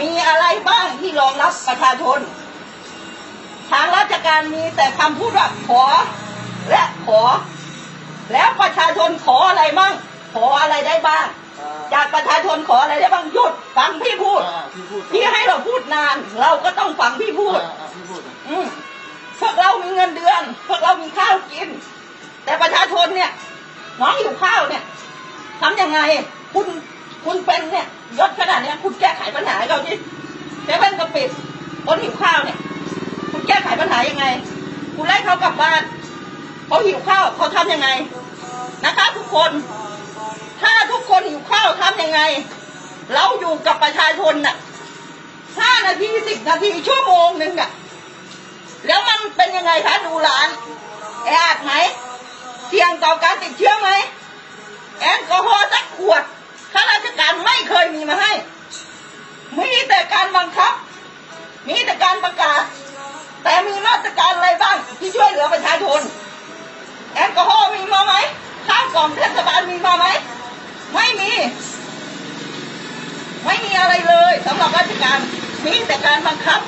มีอะไรบ้างที่รองรับประชาชน ทางราชการมีแต่คำพูดว่าขอ และขอ แล้วประชาชนขออะไรบ้างขออะไรได้บ้างจากประชาชนขออะไรได้บ้างหยุดฟังพี่พูดอ่าพี่พูดพี่ให้เราพูดนาน เราก็ต้องฟังพี่พูดอ่าอ่าพี่พูดอืมพวกเรามีเงินเดือน พวกเรามีข้าวกิน แต่ประชาชนเนี่ยน้องอยู่ข้าวเนี่ยทำยังไง คุณคุณเป็นเนี่ยยศขนาดเนี้ยคุณแก้ ปิดคนหิวข้าวเนี่ย คุณแก้ไขปัญหายังไง คุณไล่เขากลับบ้านเขาหิวข้าวเขาทำยังไง นะคะทุกคน ถ้าทุกคนหิวข้าวทำยังไง เราอยู่กับประชาชนน่ะห้านาทีสิบนาทีชั่วโมงหนึ่งอะ แล้วมันเป็นยังไงคะดูหลานแออัดไหมเสี่ยงต่อการติดเชื้อไหม แต่การประกาศ แต่มีมาตรการอะไรบ้างที่ช่วยเหลือประชาชนแอลกอฮอล์มีมาไหมข้าวกล่องเทศบาลมีมาไหมไม่มี ไม่มีอะไรเลยสำหรับราชการมีแต่การบังคับ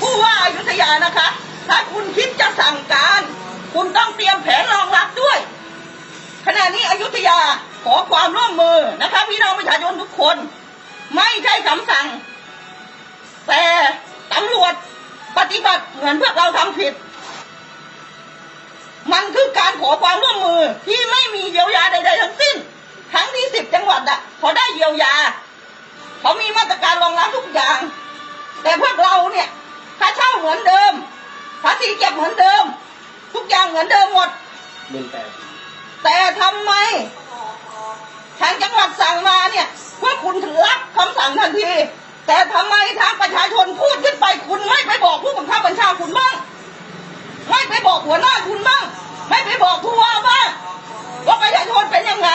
ผู้ว่าอยุธยานะคะ ถ้าคุณคิดจะสั่งการ คุณต้องเตรียมแผนรองรับด้วย ขณะนี้อยุธยาขอความร่วมมือนะคะพี่น้องประชาชนทุกคน ไม่ใช่คำสั่ง แต่ ตำรวจปฏิบัติเหมือนพวกเราทำผิด มันคือการขอความร่วมมือที่ไม่มีเยียวยาใดๆทั้งสิ้น ทั้งที่สิบจังหวัดอะเขาได้เยียวยา เขามีมาตรการรองรับทุกอย่าง แต่พวกเราเนี่ยค่าเช่าเหมือนเดิมภาษีเก็บเหมือนเดิม ทุกอย่างเหมือนเดิมหมดหมื่นแปดแต่ทำไมทางจังหวัดสั่งมาเนี่ยพวกคุณถึงรับคำสั่งทันที แต่ทำไม ไม่ไปบอกผู้ว่าบ้างว่าประชาชนเป็นยังไง